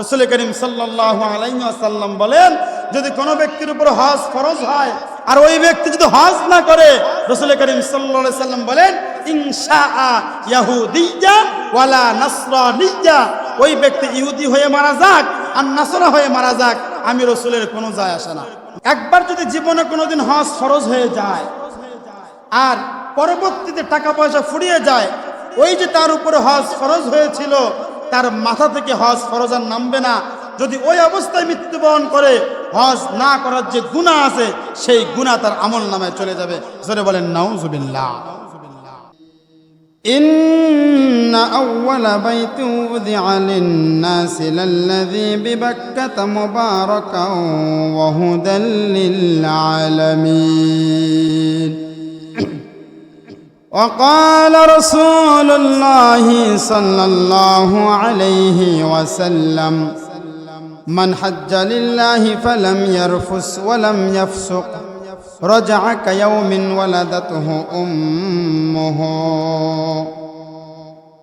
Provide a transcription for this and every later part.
রসুল করিম সাল্লাহ আলাইসাল্লাম বলেন, যদি কোনো ব্যক্তির উপর হজ ফরজ হয়, আর ওই ব্যক্তি যদি হজ না করে, রসুল করিম সাল্লাহ সাল্লাম বলেন ইয়াহুদিয়া ওয়ালা নাসরানিয়া ওই ব্যক্তি ইহুদি হয়ে মারা যাক, আর নাসরা হয়ে মারা যাক, আমি রসুলের কোনো যায় আসে না। একবার যদি জীবনে কোনোদিন হজ ফরজ হয়ে যায়, আর পরবর্তীতে টাকা পয়সা ফুরিয়ে যায়, ওই যে তার উপরে হজ ফরজ হয়েছিল তার মাথা থেকে হজ ফরজ আর নামবে না যদি ওই অবস্থায় মৃত্যুবরণ করে হজ না করার যে গুণা আছে সেই গুণা তার আমল নামে চলে যাবে জোরে বলেন নাউজুবিল্লাহ إن أول بيت وضع للناس للذي ببكة مباركا وهدى للعالمين وقال رسول الله صلى الله عليه وسلم من حج لله فلم يرفس ولم يفسق رجع كيوم ولدته أمه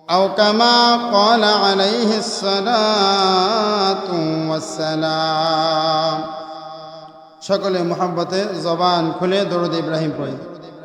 أو كما قال عليه الصلاة والسلام সকলে মোহাব্বতে জবান খুলে দরুদ ইব্রাহিম পড়ি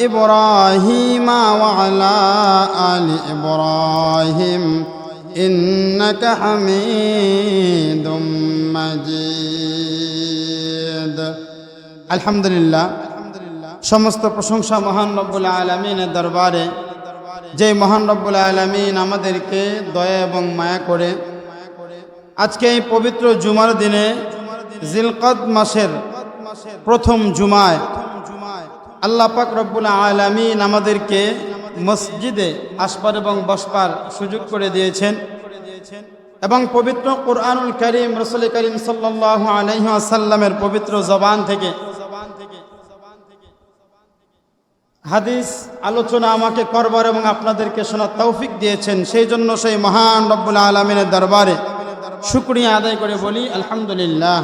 إبراهيم وعلى آل إبراهيم إنك حميد مجيد الحمد لله সমস্ত প্রশংসা মহান রব্বুল আলমিনের দরবারে যে মহান রব্বুল আলমিন আমাদেরকে দয়া এবং মায়া করে আজকে এই পবিত্র জুমার দিনে জিলকদ মাসের প্রথম জুমায় আল্লাহ পাক রব্বুল আলমিন আমাদেরকে মসজিদে আসবার এবং বসবার সুযোগ করে দিয়েছেন এবং পবিত্র কোরআনুল করিম, রসুল করিম সাল্লাহ আলহিহাসাল্লামের পবিত্র জবান থেকে হাদিস আলোচনা আমাকে করবার এবং আপনাদেরকে শোনার তৌফিক দিয়েছেন। সেই জন্য সেই মহান রব্বুল আলমিনের দরবারে শুক্রিয়া আদায় করে বলি, আলহামদুলিল্লাহ।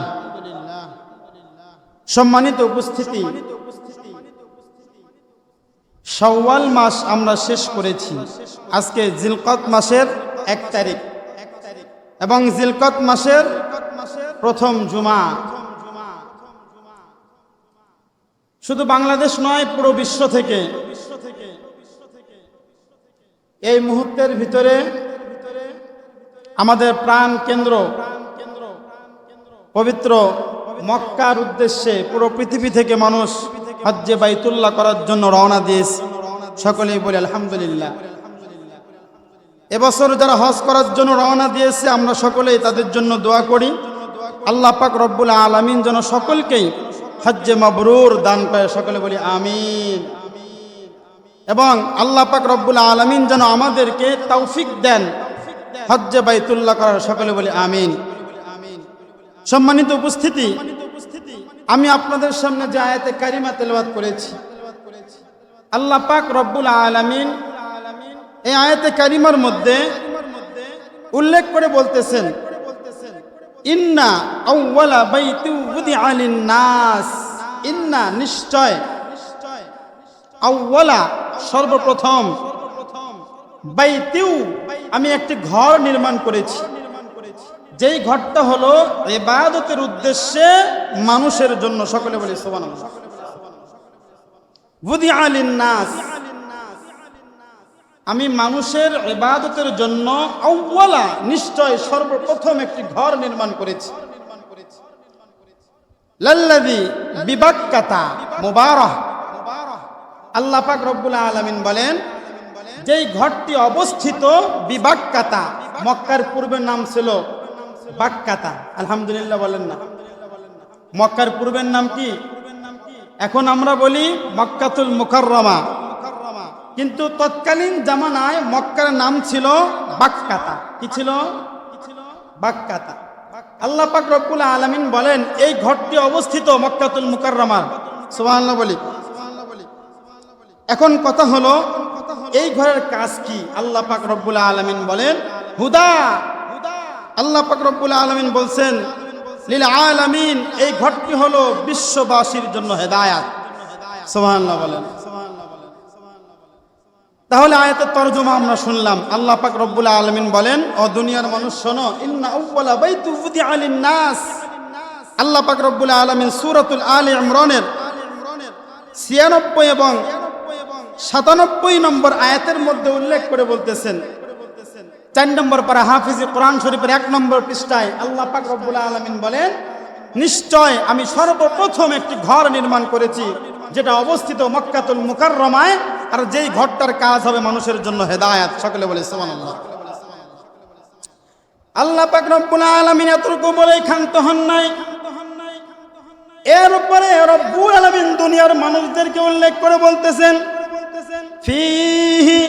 সম্মানিত উপস্থিতি সওয়াল মাস আমরা শেষ করেছি। আজকে জিলকত মাসের এক তারিখ। এবং জিলকত মাসের প্রথম জুমা। শুধু বাংলাদেশ নয়, পুরো বিশ্ব থেকে। এই মুহূর্তের ভিতরে আমাদের প্রাণ কেন্দ্র, পবিত্র মক্কার উদ্দেশ্যে পুরো পৃথিবী থেকে মানুষ হজ্জে বাইতুল্লাহ করার জন্য রওনা দিয়েছে। সকলেই বলি, আলহামদুলিল্লাহ। এবছর যারা হজ করার জন্য রওনা দিয়েছে, আমরা সকলেই তাদের জন্য দোয়া করি। আল্লাহ পাক রব্বুল আলমিন যেন সকলকেই হজ্জে মাবরুর দান করে। সকলে বলি, আমিন। এবং আল্লাহ পাক রব্বুল আলমিন যেন আমাদেরকে তৌফিক দেন হজ্জে বাইতুল্লাহ করার। সকলে বলি, আমিন। সম্মানিত উপস্থিতি আমি আপনাদের সামনে যে আয়াতে কারিমা তেলবাদ করেছি। আল্লাহ পাক রব্বুল আলমিন এই আয়াতে কারিমার মধ্যে উল্লেখ করে বলতেছেন, ইন্না আউওয়ালা বাইতু উদিআ লিন-নাস। ইন্না নিশ্চয়, আউওয়ালা সর্বপ্রথম বাইতিউ আমি একটি ঘর নির্মাণ করেছি। যেই ঘরটা হলো এবাদতের উদ্দেশ্যে মানুষের জন্য, সকলে বলি লিন-নাস। আমি মানুষের এবাদতের জন্য আউ্বালা নিশ্চয় সর্বপ্রথম একটি ঘর নির্মাণ করেছি। লাল্লাযী বিবাক্কাতা মুবারাক আল্লাহ পাক রব্বুল আলামিন বলেন, যেই ঘরটি অবস্থিত বিবাক্কাতা, মক্কার পূর্বের নাম ছিল বাক্কাতা। আলহামদুলিল্লাহ বলেন না। মক্কার পূর্বের নাম কি? এখন আমরা বলি মক্কাতুল মুকাররমা। কিন্তু তৎকালীন জামানায় মক্কার নাম ছিল বাক্কাতা। কি ছিল? বাক্কাতা। আল্লাহ পাক রব্বুল আলামিন বলেন, এই ঘরটি অবস্থিত মক্কাতুল মুকাররমার। সুবহানাল্লাহ বলি। এখন কথা হলো, এই ঘরের কাজ কি? আল্লাহ পাক রব্বুল আলামিন বলেন, হুদা আল্লাহ পাকরবুল আলমিন বলছেন, লিল আলামিন, এই ঘরটি হলো বিশ্ববাসীর জন্য হেদায়াত। সুবহানাল্লাহ বলেন। তাহলে আয়াতের তরজমা আমরা শুনলাম। আল্লাহ পাক রব্বুল আলামিন বলেন, ও দুনিয়ার মানুষ, শোনো লিন-নাস আল্লাহ পাক রব্বুল আলামিন সূরাতুল আলে ইমরানের 96 এবং সাতানব্বই নম্বর আয়াতের মধ্যে উল্লেখ করে বলতেছেন চার নম্বর পারা হাফিজি কোরআন শরীফের এক নম্বর পৃষ্ঠায় আল্লাহ পাক রব্বুল আলামিন বলেন, নিশ্চয় আমি সর্বপ্রথম একটি ঘর নির্মাণ করেছি, যেটা অবস্থিত মক্কাতুল মুকাররমায়, আর যেই ঘরটার কাজ হবে মানুষের জন্য হেদায়াত। সকলে বলে, সুবহানাল্লাহ। আল্লাহ পাক রব্বুল আলামিন এতটুকু বলে ক্ষান্ত হন নাই। এরপরে রব্বুল আলামিন দুনিয়ার মানুষদেরকে উল্লেখ করে বলতেছেন, ফিহি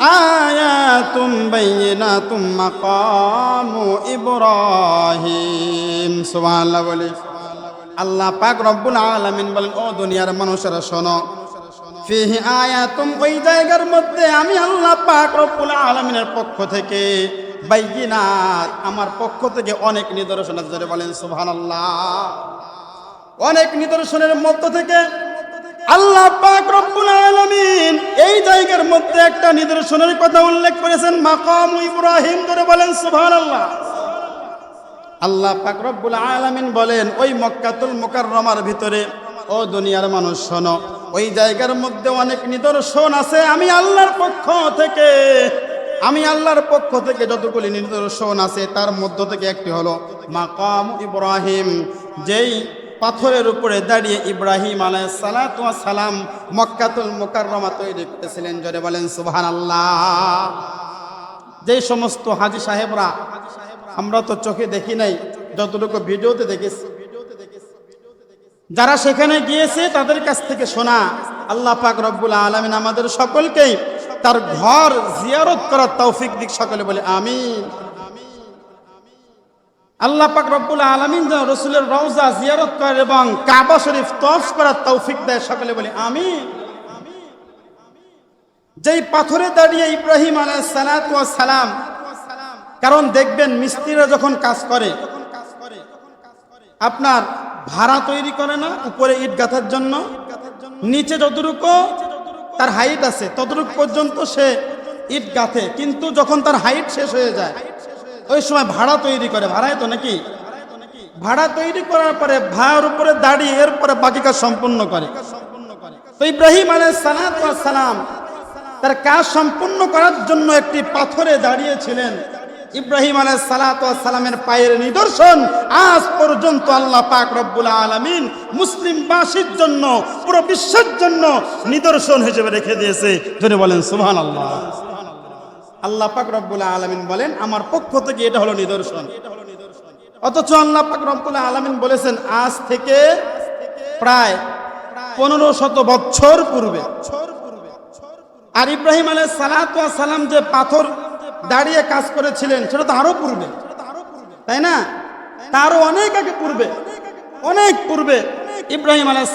আয়াতুম বাইয়িনাতুম মাকামু ইব্রাহিম। সুবহানাল্লাহ বলে। আল্লাহ পাক রব্বুল আলামিন বলেন, ও দুনিয়ার মানুষেরা, শোনো। ফিহি আয়াতুম, ওই জায়গার মধ্যে আমি আল্লাহ পাক রব্বুল আলামিনের পক্ষ থেকে বাইয়িনাত আমার পক্ষ থেকে অনেক নিদর্শন আছে বলেন, সুবহানাল্লাহ। অনেক নিদর্শনের মধ্য থেকে আল্লাহ পাক রব্বুল আলামিন এই জায়গার মধ্যে একটা নিদর্শনের কথা উল্লেখ করেছেন, মাকাম ইব্রাহিম ধরে বলেন, সুবহানাল্লাহ। আল্লাহ পাক রব্বুল আলামিন বলেন, ওই মক্কাতুল মুকাররমার ভিতরে, ও দুনিয়ার মানুষ শোনো, ওই জায়গার মধ্যে অনেক নিদর্শন আছে, আমি আল্লাহর পক্ষ থেকে, আমি আল্লাহর পক্ষ থেকে যতগুলি নিদর্শন আছে, তার মধ্য থেকে একটি হলো মাকাম ইব্রাহিম, যেই পাথরের উপরে দাঁড়িয়ে ইব্রাহিম আলাই সালাম মক্কাতুল মুকাররমা তৈরি করেছিলেন জোরে বলেন সুবহান আল্লাহ যে সমস্ত হাজি সাহেবরা, আমরা তো চোখে দেখি নাই, যতটুকু ভিডিওতে দেখেছি। যারা সেখানে গিয়েছে, তাদের কাছ থেকে শোনা, আল্লাহ পাক রব্বুল আলমিন আমাদের সকলকেই তার ঘর জিয়ারত করার তৌফিক দিক সকলে বলে, আমিন। আল্লাহ পাক রব্বুল আলমিন যেন রসুলের রওজা জিয়ারত করে এবং কাবা শরীফ তফ করার তৌফিক দেয় সকলে বলে আমি যেই পাথরে দাঁড়িয়ে ইব্রাহিম আলাহ সালাম কারণ দেখবেন মিস্ত্রিরা যখন কাজ করে, আপনার ভাড়া তৈরি করে না, উপরে ইট গাঁথার জন্য, নিচে যতটুকু তার হাইট আছে, ততটুকু পর্যন্ত সে ইট গাঁথে, কিন্তু যখন তার হাইট শেষ হয়ে যায় ওই সময় ভাড়া তৈরি করে, ভাড়ায় তো নাকি? ভাড়া তৈরি করার পরে ভাড়ার উপরে দাঁড়িয়ে এরপরে বাকি কাজ সম্পূর্ণ করে। তো ইব্রাহিম আলাই সালাম তার কাজ সম্পূর্ণ করার জন্য একটি পাথরে দাঁড়িয়েছিলেন। ইব্রাহিম আলাই সালামের পায়ের নিদর্শন আজ পর্যন্ত আল্লাহ পাক রব্বুল আলমিন মুসলিমবাসীর জন্য, পুরো বিশ্বের জন্য নিদর্শন হিসেবে রেখে দিয়েছে। যদি বলেন সুহান আল্লাহ আল্লাহ পাক রব্বুল আলমিন বলেন, আমার পক্ষ থেকে এটা হলো নিদর্শন। অথচ আল্লাহ পাক রব্বুল আলমিন বলেছেন, আজ থেকে প্রায় পনেরো শত বছর পূর্বে। আর ইব্রাহিম আলাই সালাম যে পাথর দাঁড়িয়ে কাজ করেছিলেন, সেটা তো আরও পূর্বে। তাই না? তারও অনেক আগে পূর্বে। অনেক পূর্বে ইব্রাহিম আলাই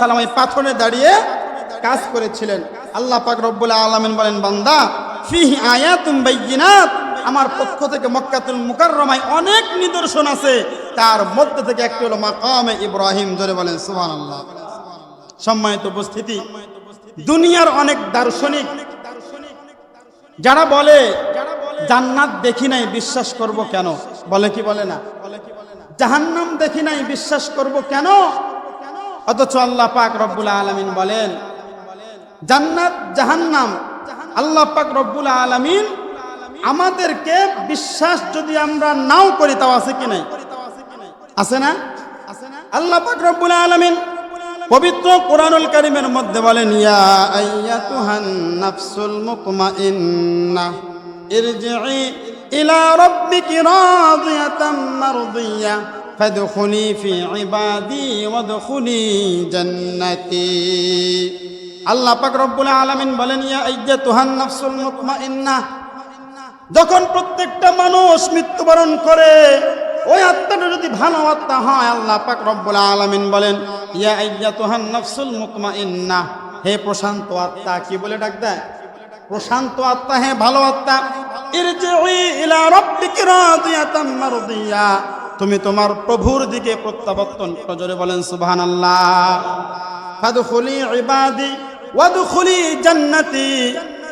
সালাম এই পাথরে দাঁড়িয়ে কাজ করেছিলেন। আল্লাহ পাক রব্বুল আলমিন বলেন, বান্দা আমার পক্ষ থেকে মক্কাতুল মুকাররমায় অনেক নিদর্শন আছে। তার মধ্যে থেকে একটি হলো মাকামে ইব্রাহিম ধরে বলেন, সুবহানাল্লাহ। সম্মানিত উপস্থিতি, দুনিয়ার অনেক দার্শনিক, যারা বলে, জান্নাত দেখি নাই, বিশ্বাস করব কেন? বলে কি বলে না? জাহান্নাম দেখি নাই, বিশ্বাস করব কেন? অথচ আল্লাহ পাক রব্বুল আলমিন বলেন, জান্নাত জাহান্নাম আল্লাহ পাক রব্বুল আলমিন আমাদেরকে বিশ্বাস যদি আমরা নাও করি, তাও আছে কি নাই? আছে না? আল্লাহ পাক রব্বুল আলমিন পবিত্র কোরআনুল কারিমের মধ্যে বলেন, ইয়া আইয়াতুহান নাফসুল মুতমাইন্না ইরজিই ইলা রাব্বিকি রাদিয়াতাম মারদিয়া, ফাদখুলি ফি ইবাদি ওয়াদখুলি জান্নাতি। আল্লাহ পাক রব্বুল আলামিন বলেন, ইয়া আইয়াতুহান নাফসুল মুতমাইন্না, যখন প্রত্যেকটা মানুষ মৃত্যুবরণ করে, ওই আত্মাটা যদি ভালো আত্মা হয়, আল্লাহ পাক রব্বুল আলামিন বলেন, ইয়া আইয়াতুহান নাফসুল মুতমাইন্নাহ হে প্রশান্ত আত্মা, কি বলে ডাক দেয়? প্রশান্ত আত্মা, হে ভালো আত্মা ইরজিই ইলা রাব্বিকি রাদিয়াতাম মারদিয়া তুমি তোমার প্রভুর দিকে প্রত্যাবর্তন করো। জোরে বলেন ইবাদি, ওয়াদখুলি জান্নাতি,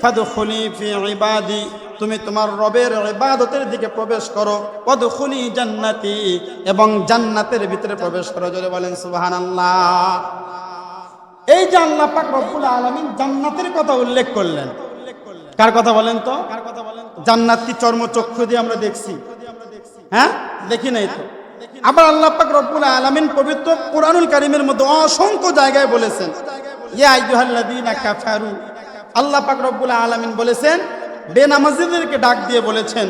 ফাদখুলি ফি ইবাদি। তুমি তোমার রবের ইবাদতের দিকে প্রবেশ করো। ওয়াদখুলি জান্নাতি, এবং জান্নাতের ভিতরে প্রবেশ করো। জোরে বলেন, সুবহানাল্লাহ। এই যে আল্লাহ পাক রব্বুল আলামিন জান্নাতের কথা উল্লেখ করলেন। কার কথা বলেন তো? কার কথা বলেন জান্নাত কি চর্মচক্ষু দিয়ে আমরা দেখছি? হ্যাঁ? দেখি নাই তো। আবার আল্লাহ পাক রব্বুল আলামিন পবিত্র কোরআনুল কারীমের মধ্যে অসংখ্য জায়গায় বলেছেন, ইয়া আইয়ুহাল্লাযীনা কাফারু। আল্লাহ পাক রব্বুল আলামিন বলেছেন, বেনামাজিদেরকে ডাক দিয়ে বলেছেন,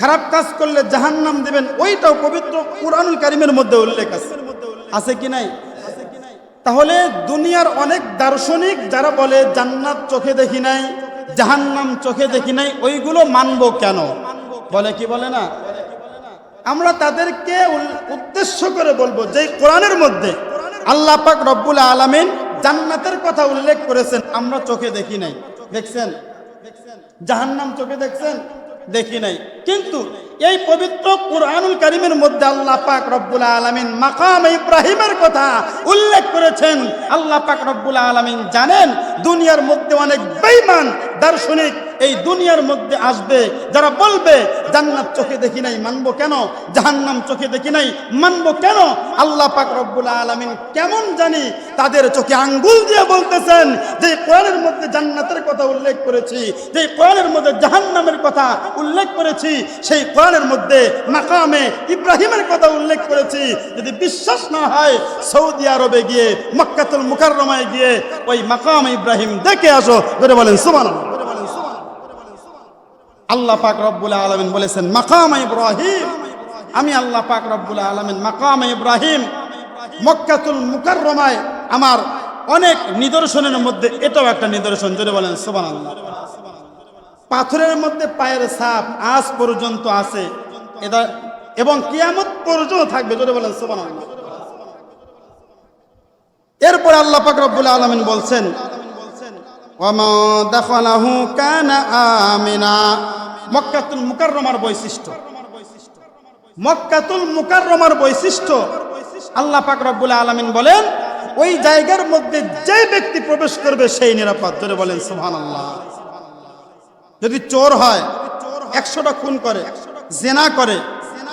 খারাপ কাজ করলে জাহান্নাম দিবেন। ওইটাও পবিত্র কোরআনুল কারীমের মধ্যে উল্লেখ আছে। আছে কি নাই? তাহলে দুনিয়ার অনেক দার্শনিক যারা বলে, জান্নাত চোখে দেখি নাই, জাহান্নাম চোখে দেখি নাই, ওইগুলো মানবো কেন? বলে কি বলে না? আমরা তাদেরকে উদ্দেশ্য করে বলব যে কোরআনের মধ্যে আল্লাহ পাক রব্বুল আলামিন জান্নাতের কথা উল্লেখ করেছেন, আমরা চোখে দেখি নাই। দেখছেন? জাহান্নাম চোখে দেখছেন? দেখি নাই। কিন্তু এই পবিত্র কোরআনুল কারিমের মধ্যে আল্লাহ পাক রব্বুল আলামিন মাকাম ইব্রাহিমের কথা উল্লেখ করেছেন। আল্লাহ পাক রব্বুল আলামিন জানেন, দুনিয়ার মধ্যে অনেক বেঈমান দার্শনিক এই দুনিয়ার মধ্যে আসবে, যারা বলবে, জান্নাত চোখে দেখি নাই, মানবো কেন? জাহান্নাম চোখে দেখি নাই, মানবো কেন? আল্লাহ পাক রব্বুল আলামিন কেমন জানি তাদের চোখে আঙ্গুল দিয়ে বলতেছেন, যে কোরআনের মধ্যে জান্নাতের কথা উল্লেখ করেছি, যে কোরআনের মধ্যে জাহান্নামের কথা উল্লেখ করেছি, সেই কোরআনের মধ্যে মাকামে ইব্রাহিমের কথা উল্লেখ করেছি। যদি বিশ্বাস না হয়, সৌদি আরবে গিয়ে, মক্কাতুল মুকাররমায় গিয়ে, ওই মাকাম ইব্রাহিম দেখে আসো, ধরে বলেন, সুবহানাল্লাহ। আল্লাহ পাক রব্বুল আলমিন বলেছেন, মাকাম ইব্রাহিম। আমি আল্লাহ পাক রব্বুল আলমিন, মাকাম ইব্রাহিম। মক্কাতুল মুকাররমায় আমার অনেক নিদর্শনের মধ্যে এটাও একটা নিদর্শন, জোরে বলেন সোবান আল্লাহ পাথরের মধ্যে পায়ের সাপ আজ পর্যন্ত আছে। এটা এবং কিয়ামত পর্যন্ত থাকবে, জোরে বলেন সোবান আল্লাহ এরপরে আল্লাহ পাক রব্বুল আলমিন বলছেন আমিনা। বৈশিষ্ট্য। মক্কাতুল বৈশিষ্ট্য। আল্লাহ আলামিন বলেন, ওই জায়গার মধ্যে ব্যক্তি প্রবেশ করবে সেই যদি চোর হয়, একশোটা খুন করে, জেনা করে,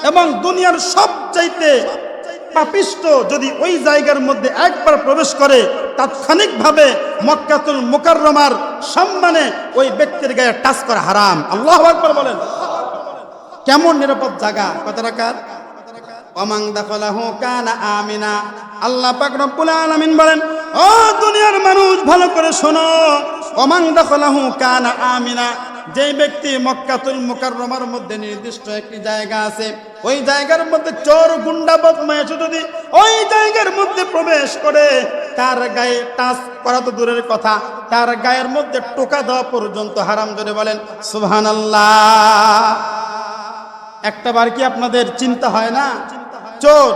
এবং দুনিয়ার সব চাইতে পাপিষ্ট যদি ওই জায়গার মধ্যে একবার প্রবেশ করে, তাৎক্ষণিকভাবে মক্কাতুল মুকাররমার সম্মানে ওই ব্যক্তির গায়ে টাচ করা হারাম। আল্লাহ আকবার বলেন। কেমন নিরাপদ জায়গা? কত রাকাত? অমাং দাখলাহু কানা আমিনা। আল্লাহ পাক রব্বুল আলামিন বলেন, ও দুনিয়ার মানুষ, ভালো করে শোনো। অমাং দাখলাহু কানা আমিনা। যে ব্যক্তি মক্কাতুল মুকাররমার মধ্যে নির্দিষ্ট একটি জায়গা আছে, ওই জায়গার মধ্যে চোর, গুন্ডা বদমাইশ যদি ওই জায়গার মধ্যে প্রবেশ করে, তার গায়ে টাচ করা তো দূরের কথা, তার গায়ের মধ্যে টোকা দেওয়া পর্যন্ত হারাম জোরে বলেন, সুবহানাল্লাহ। একটা বার কি আপনাদের চিন্তা হয় না? চোর,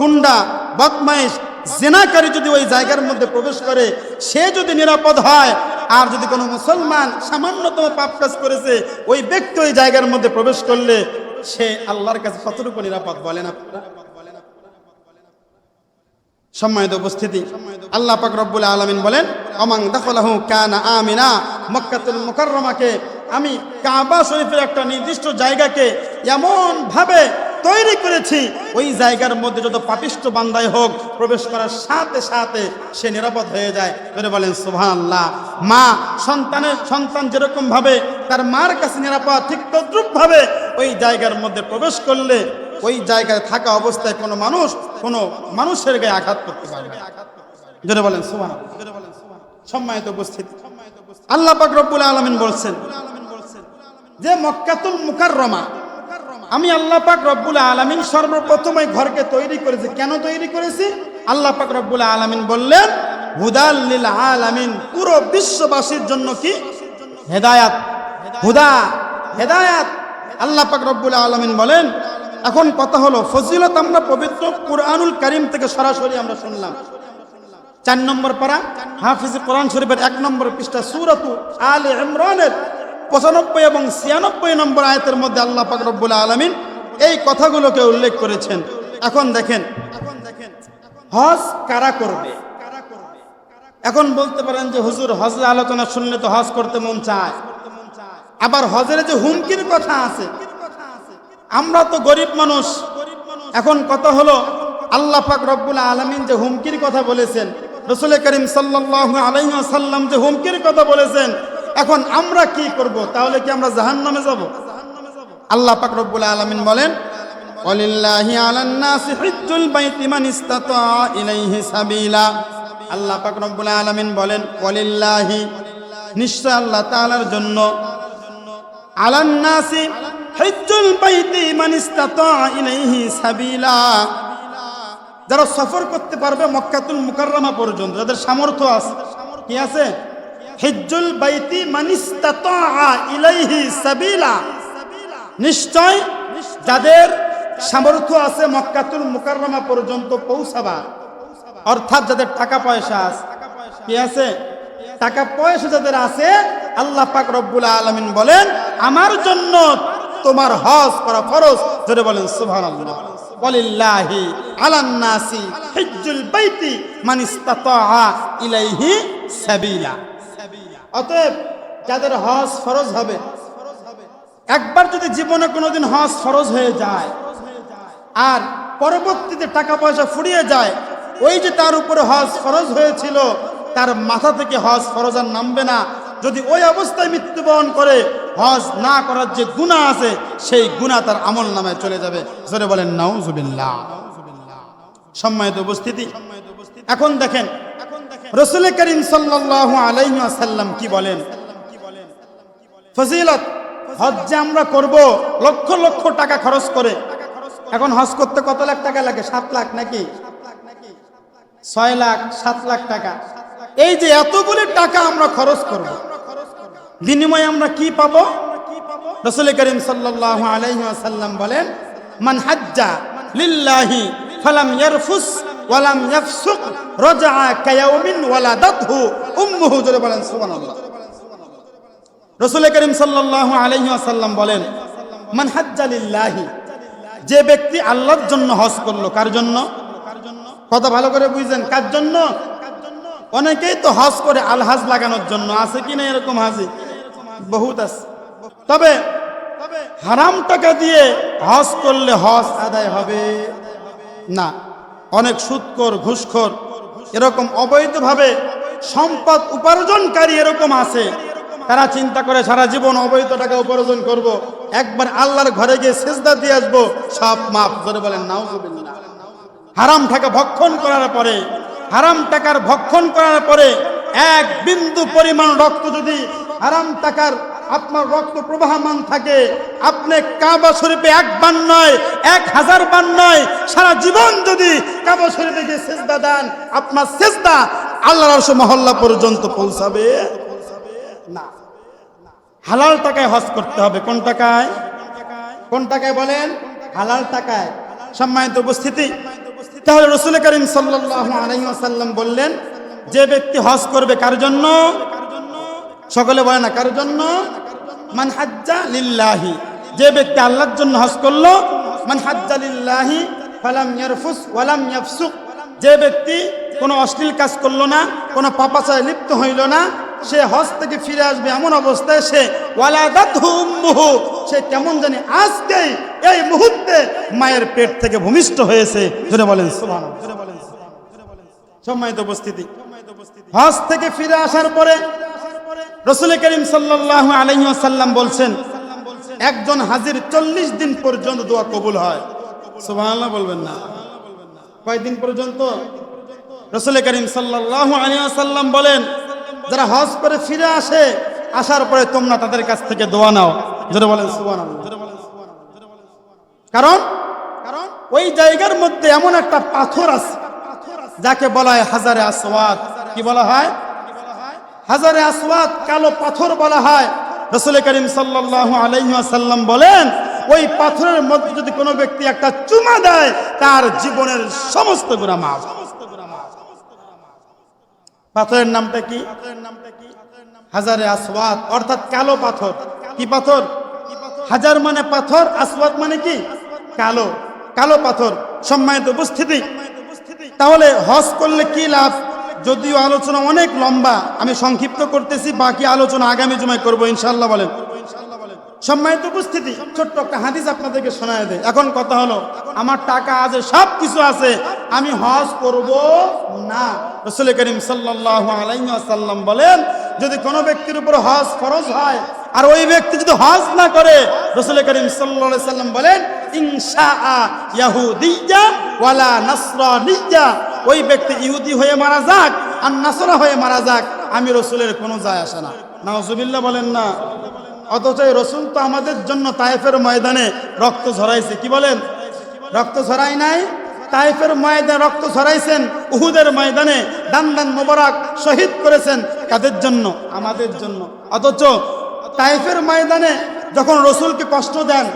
গুন্ডা বদমাইশ জেনাকারী যদি ওই জায়গার মধ্যে প্রবেশ করে, সে যদি নিরাপদ হয় আর যদি কোনো মুসলমান সামান্যতম পাপ কাজ করেছে, ওই ব্যক্তি ওই জায়গার মধ্যে প্রবেশ করলে সে আল্লাহর কাছে কতটুকু নিরাপদ বলেন আপনারা? সম্মানিত উপস্থিতি, আল্লাহ পাক রব্বুল আলামিন বলেন অমাং দখলাহু কানা আমিনা মক্কাতুল মুকাররমাকে, আমি কাবা শরীফের একটা নির্দিষ্ট জায়গাকে এমন ভাবে তৈরি করেছি, ওই জায়গার মধ্যে যত পাপিষ্ট বান্দায় হোক, প্রবেশ করার সাথে সাথে সে নিরাপদ হয়ে যায়। ধরে বলেন, সুবহানাল্লাহ। মা সন্তানের, সন্তান যেরকম ভাবে তার মার কাছে নিরাপদ, ঠিক তদ্রুপ ভাবে ওই জায়গার মধ্যে প্রবেশ করলে, ওই জায়গায় থাকা অবস্থায় কোনো মানুষ, কোনো মানুষের গায়ে আঘাত করতে পারবে। জোরে বলেন সুবহান সম্মানিত উপস্থিতি। আল্লাহ পাক রব্বুল আলামিন বলছেন, যে মক্কাতুল মুকাররমা আমি আল্লাহ পাক রব্বুল আলামিন সর্বপ্রথম এই ঘরকে তৈরি করেছি। কেন তৈরি করেছি? আল্লাহ পাক রব্বুল আলামিন বললেন, হুদাল আলামিন। পুরো বিশ্ববাসীর জন্য কি? হেদায়াত। হুদা, হেদায়াত। আল্লাহ পাক রব্বুল আলামিন বলেন, এখন কথা হলো, ফজিলত আমরা পবিত্র কুরআনুল করিম থেকে সরাসরি আমরা শুনলাম। চার নম্বর পারা, হাফিজ কোরআন শরীফের এক নম্বর পৃষ্ঠা, সুরতু আল ইমরানের পঁচানব্বই এবং ছিয়ানব্বই নম্বর আয়তের মধ্যে আল্লাহ পাক রব্বুল আলমিন এই কথাগুলোকে উল্লেখ করেছেন। এখন দেখেন, হজ কারা করবে? এখন বলতে পারেন যে, হুজুর হজের আলোচনা শুনলে তো হজ করতে মন চায়। আবার হজের যে হুমকির কথা আছে, আমরা তো গরিব মানুষ। এখন কথা হলো, আল্লাহ পাক রব্বুল আলমিন যে হুমকির কথা বলেছেন রসুল করিম সাল্লাহ আলাইসাল্লাম যে হুমকির কথা বলেছেন এখন আমরা কি করব? তাহলে কি আমরা জাহান নামে যাব? আল্লাহ পাক রব্বুল আলমিন বলেন, ওয়ালিল্লাহি আলান নাসি হিজ্জুল বাইতি মান ইসতাতা ইলাইহি সাবিলা। আল্লাহ পাক রব্বুল আলামিন বলেন, ওয়ালিল্লাহি, নিশ্চয় আল্লাহ তাআলার জন্য আলান নাসি হিজ্জুল বাইতি মান ইসতাতা ইলাইহি সাবিলা। যারা সফর করতে পারবে মক্কাতুল মুকাররমা পর্যন্ত, যাদের সামর্থ্য আছে, কি আছে? হিজ্জুল বাইতি ইলাইহি সাবিলা। নিশ্চয় যাদের সামর্থ্য আছে মক্কাতুল মুকাররমা পর্যন্ত পৌঁছাবা। অর্থাৎ যাদের টাকা পয়সা আছে। কি আছে? টাকা পয়সা যাদের আছে, আল্লাহ পাক রব্বুল আলামিন বলেন, আমার জন্য তোমার হজ করা ফরজ। যদি বলেন, সুবহানাল্লাহ। ওয়ালিল্লাহি আলান নাসি হিজ্জুল বাইতি মান ইলাইহি সাবিলা। অতএব যাদের হজ ফরজ হবে, একবার যদি জীবনে কোনোদিন হজ ফরজ হয়ে যায় আর পরবর্তীতে টাকা পয়সা ফুরিয়ে যায়, ওই যে তার উপরে হজ ফরজ হয়েছিল, তার মাথা থেকে হজ ফরজ আর নামবে না। যদি ওই অবস্থায় মৃত্যুবরণ করে হজ না করার যে গুণা আছে, সেই গুণা তার আমল নামে চলে যাবে। জোরে বলেন, নাউজুবিল্লাহ। সম্মানিত উপস্থিতি। এখন দেখেন রসুল করিম সাল্লাহ আলাইসাল্লাম কি বলেন? ফজিলত, হজ যে আমরা করব, লক্ষ লক্ষ টাকা খরচ করে। এখন হজ করতে কত লাখ টাকা লাগে? সাত লাখ নাকি? ছয় লাখ, সাত লাখ টাকা। এই যে এতগুলি টাকা আমরা খরচ করব, বিনিময়ে আমরা কি পাবো? রসুল করিম সাল্লাহ আলাইসাল্লাম বলেন, মান হাজ্জা লিল্লাহি ফালাম ইয়ারফুস ওয়ালাম ইয়াফসুক রাজা কায়াউমিন ওয়ালাদাতহু। উম্মুহু জোরে বলেন, সুবহানাল্লাহ। রসুল করিম সাল্লাহ আলহিহাসাল্লাম বলেন, মান হাজ্জালিল্লাহি যে ব্যক্তি আল্লাহর জন্য হজ করল, কার জন্য? কথা ভালো করে বুঝছেন কার জন্য? অনেকেই তো হজ করে আলহাজ লাগানোর জন্য, আছে কি না এরকম হাজি? বহুত আছে। তবে হারাম টাকা দিয়ে হজ করলে হজ আদায় হবে? না। অনেক সুৎকর, ঘুষখোর, এরকম অবৈধভাবে সম্পদ উপার্জনকারী এরকম আছে। তারা চিন্তা করে সারা জীবন অবৈধ টাকা উপার্জন করব। একবার আল্লাহর ঘরে গিয়ে সেজদা দিয়ে আসব, সব মাফ। করে বলেন নাও হারাম টাকা ভক্ষণ করার পরে, হারাম টাকার ভক্ষণ করার পরে এক বিন্দু পরিমাণ রক্ত যদি হারাম টাকার আপনার রক্ত প্রবাহমান থাকে। আপনি কাবা শরীফে একবার নয়, এক হাজার বার নয়, সারা জীবন যদি কাবা শরীফে গিয়ে সেজদা দেন, আপনার সেজদা আল্লাহর আরশ মহল্লা পর্যন্ত পৌঁছাবে? না। হালাল টাকায় হজ করতে হবে। কোন টাকায়? কোন টাকায় বলেন? হালাল টাকায়। সম্মানিত উপস্থিতি, তাহলে রসুল করিম সাল্লাহ আলাইসাল্লাম বললেন, যে ব্যক্তি হজ করবে কার জন্য? সকলে বলে না কার জন্য? মান হাজ্জা লিল্লাহি। যে ব্যক্তি আল্লাহর জন্য হজ করল, মান হাজ্জা লিল্লাহি ফালাম ইয়ারফুস ওয়ালাম ইয়াফসুক। যে ব্যক্তি কোনো অশ্লীল কাজ করল না, কোনো পাপাচায় লিপ্ত হইল না, সে হজ থেকে ফিরে আসবে এমন অবস্থায় সে ওয়ালাদাতহু সে কেমন জানি আজকেই এই মুহূর্তে মায়ের পেট থেকে ভূমিষ্ঠ হয়েছে। জোরে বলেন, সুবহানাল্লাহ। সম্মানিত উপস্থিতি। হজ থেকে ফিরে আসার পরে রসুল করিম সাল্লাহ আলহিহাসাল্লাম বলছেন, একজন হাজির চল্লিশ দিন পর্যন্ত দোয়া কবুল হয়। সুবহানাল্লাহ বলবেন না। কয়দিন পর্যন্ত? রসুল করিম সাল্লাহ আলিয়াসাল্লাম বলেন, যারা হজ করে ফিরে আসে, আসার পরে তোমরা তাদের কাছ থেকে দোয়া নাও। যেটা বলেন সুবহানাল্লাহ। কারণ কারণ, ওই জায়গার মধ্যে এমন একটা পাথর আছে, যাকে বলা হয় হাজারে আসওয়াদ। কি বলা হয়? হাজারে আসওয়াদ কালো পাথর বলা হয়। রসুল করিম সাল্লাহ আলাইসাল্লাম বলেন, ওই পাথরের মধ্যে যদি কোনো ব্যক্তি একটা চুমা দেয়, তার জীবনের সমস্ত গুণা মাফ। পাথরের নামটা কি? হাজারে আসওয়াত অর্থাৎ কালো পাথর। কি পাথর? হাজার মানে পাথর আসওয়াত মানে কি? কালো। কালো পাথর, সম্মানিত উপস্থিতি। তাহলে হজ করলে কি লাভ? যদিও আলোচনা অনেক লম্বা, আমি সংক্ষিপ্ত করতেছি, বাকি আলোচনা আগামী জমায় করব ইনশাল্লাহ বলেন। সম্মানিত উপস্থিতি, ছোট্ট একটা হাদিস আপনাদেরকে শোনায় দেয় এখন কথা হলো, আমার টাকা আছে, সব কিছু আছে, আমি হজ করব না। রসুল করিম সাল্লাহ আলাইসাল্লাম বলেন, যদি কোনো ব্যক্তির উপর হজ ফরজ হয়, আর ওই ব্যক্তি যদি হজ না করে, রসুল করিম সাল্লাহ সাল্লাম বলেন ইনশা ইয়াহুদিয়া ওয়ালা ওই ব্যক্তি ইহুদি হয়ে মারা যাক আর নাসরা হয়ে মারা যাক, আমি রসুলের কোনো যায় আসে না। নাউজুবিল্লাহ বলেন না। অথচ রসুল তো আমাদের জন্য তায়েফের ময়দানে রক্ত ঝরাইছে। কি বলেন? রক্ত ঝরাই নাই? তাইফের ময়দানে রক্ত ঝরাইছেন, উহুদের ময়দানে দান দান মোবারক শহীদ করেছেন কাদের জন্য? আমাদের জন্য। অথচ তাইফের ময়দানে যখন রসুলকে কষ্ট দেন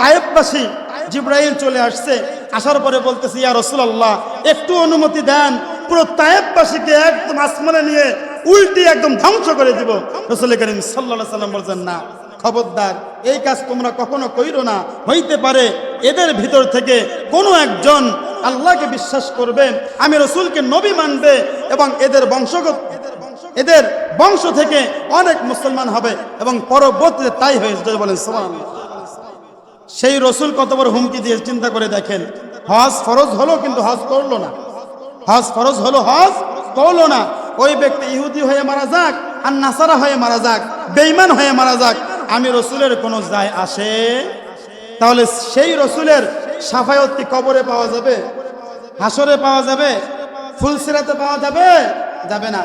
তাইফবাসী জিব্রাইল চলে আসছে, আসার পরে বলতেছে, ইয়া রসুল আল্লাহ একটু অনুমতি দেন, পুরো তায়েববাসীকে একদম আসমানে নিয়ে উল্টি একদম ধ্বংস করে দিব। রসুল করিম সাল্লাহ সাল্লাম বলছেন, না, খবরদার, এই কাজ তোমরা কখনো কইরো না। হইতে পারে এদের ভিতর থেকে কোনো একজন আল্লাহকে বিশ্বাস করবে, আমি রসুলকে নবী মানবে এবং এদের বংশগত, এদের বংশ থেকে অনেক মুসলমান হবে এবং পরবর্তীতে তাই হয়ে বলেন সমান সেই রসুল কত বড় হুমকি দিয়ে চিন্তা করে দেখেন। হজ ফরজ হলো কিন্তু হজ করল না। হজ ফরজ হলো হজ করল না। ওই ব্যক্তি ইহুদি হয়ে মারা যাক, আর নাসারা হয়ে মারা যাক বেইমান হয়ে মারা যাক, আমি রসুলের কোনো যায় আসে? তাহলে সেই রসুলের সাফায়ত কি কবরে পাওয়া যাবে? হাসরে পাওয়া যাবে? ফুলসিরাতে পাওয়া যাবে? যাবে না।